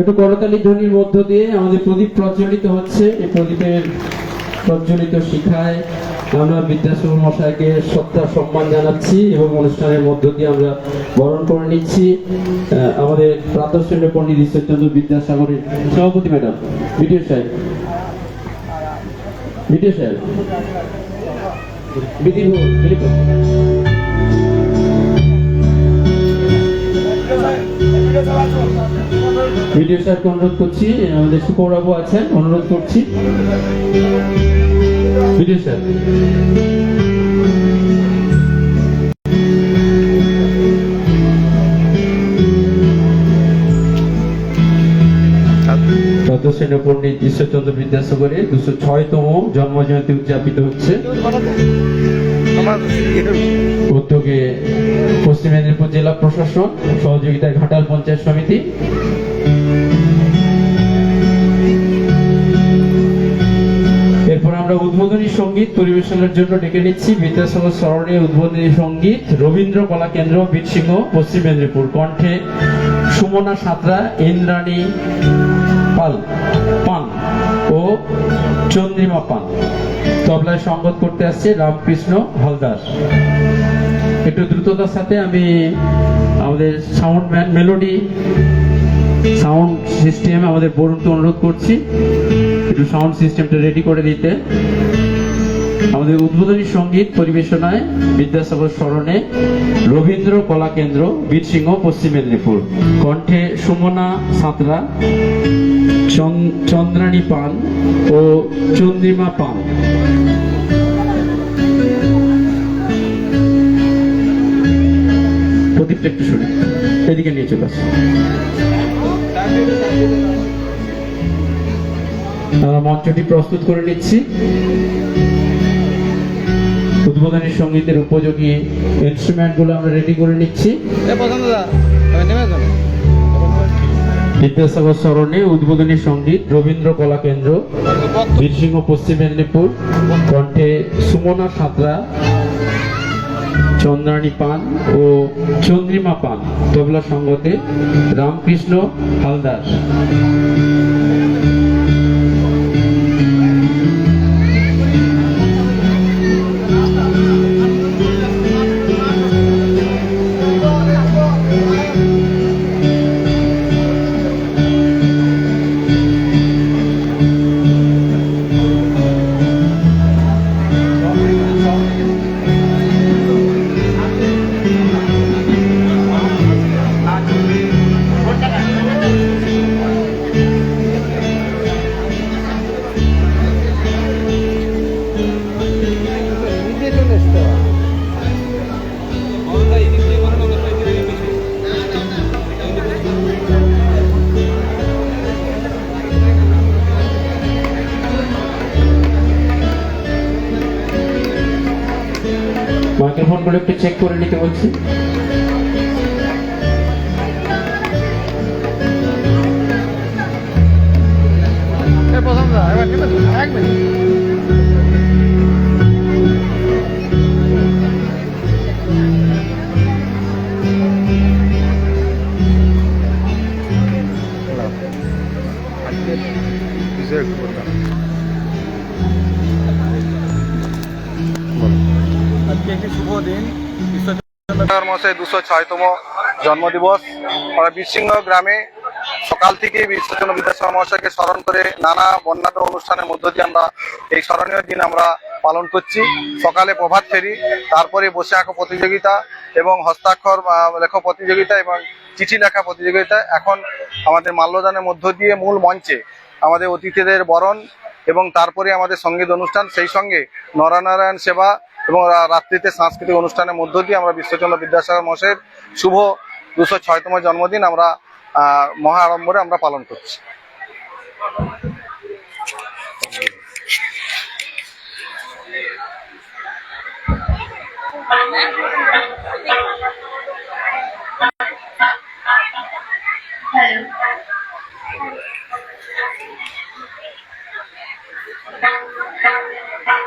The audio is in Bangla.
একটু করতালি ধ্বনির মধ্য দিয়ে আমাদের প্রদীপ প্রজ্বলিত হচ্ছে। এই প্রদীপের প্রজ্বলিত শিখায় আমরা বিদ্যাসাগর মশাইকে শ্রদ্ধা সম্মান জানাচ্ছি এবং অনুষ্ঠানের মধ্য দিয়ে আমরা বরণ করে নিচ্ছি। আমাদের প্রাতশ্রেণী পণ্ডিত ঈশ্বরচন্দ্র বিদ্যাসাগরের সভাপতি ম্যাডাম বিটিও সাহেব। বিটিও সাহেব। ভিডিও স্যারকে অনুরোধ করছি, আমাদের সুকৌরাবু আছেন, অনুরোধ করছি। ভিডিও স্যার সদস্য পণ্ডিত ঈশ্বরচন্দ্র বিদ্যাসাগরের দুশো ছয়তম জন্মজয়ন্তী উদযাপিত হচ্ছে। উদ্যোগে পশ্চিম মেদিনীপুর জেলা প্রশাসন সহযোগিতায় ঘাটাল পঞ্চায়েত সমিতি উদ্বোধনী সংগীত পরিবেশনের জন্য ডেকে নিচ্ছি বিদ্যাসাগর স্মরণে উদ্বোধনী সংগীত রবীন্দ্র কলা কেন্দ্র বীরসিংহ পশ্চিম মেদিনীপুর। কণ্ঠে সুমনা সাঁতরা, ইন্দ্রাণী পাল, পান ও চন্দ্রিমা পান। তবলায় সঙ্গত করতে আসছে রামকৃষ্ণ হালদার। একটু দ্রুততার সাথে আমি আমাদের sound man melody sound system আমাদের বরুণকে অনুরোধ করছি। একটু সাউন্ড সিস্টেমটা রেডি করে দিতে। আমাদের উদ্বোধনী সংগীত পরিবেশনায় বিদ্যাসাগর স্মরণে রবীন্দ্র কলা কেন্দ্র, বীরসিংহ, পশ্চিম মেদিনীপুর। কণ্ঠে সুমনা সাঁতরা চন- চন্দ্রাণী পান ও চন্দ্রিমা পান প্রদীপটা একটু শুনি। এদিকে নিয়ে চলে আসুন মঞ্চটি প্রস্তুত করে নিচ্ছি। উদ্বোধনী সঙ্গীতের উপযোগী ইনস্ট্রুমেন্টগুলো আমরা রেডি করে নিচ্ছি। বিদ্যাসাগর স্মরণে উদ্বোধনী সংগীত রবীন্দ্র কলা কেন্দ্র বীরসিংহ পশ্চিম মেদিনীপুর কণ্ঠে সুমনা সাঁতরা চন্দ্রাণী পান ও চন্দ্রিমা পান। তবলা সঙ্গতে রামকৃষ্ণ হালদার। মাইক্রোফোন একটু চেক করে নিতে বলছি এ পছন্দ দা এবার আজকে একটি শুভ দিন। মশাই দুশো ছয়তম জন্মদিবস। আমরা বীরসিংহ গ্রামে সকাল থেকে ঈশ্বরচন্দ্র বিদ্যাসাগর মহাশয়কে স্মরণ করে নানা বর্ণাঢ্য অনুষ্ঠানের মধ্য দিয়ে আমরা এই স্মরণীয় দিন আমরা পালন করছি। সকালে প্রভাত ফেরি, তারপরে বসে আঁকো প্রতিযোগিতা এবং হস্তাক্ষর লেখা প্রতিযোগিতা এবং চিঠি লেখা প্রতিযোগিতা। এখন আমাদের মাল্যদানের মধ্য দিয়ে মূল মঞ্চে আমাদের অতিথিদের বরণ এবং তারপরে আমাদের সংগীত অনুষ্ঠান। সেই সঙ্গে নরনারায়ণ সেবা এবং রাত্রিতে সাংস্কৃতিক অনুষ্ঠানের মধ্য দিয়ে আমরা বিশ্বচন্দ্র বিদ্যাসাগর মহাশয়ের শুভ দুশো ছয়তম জন্মদিন আমরা মহা আড়ম্বরে আমরা পালন করছি Thank you.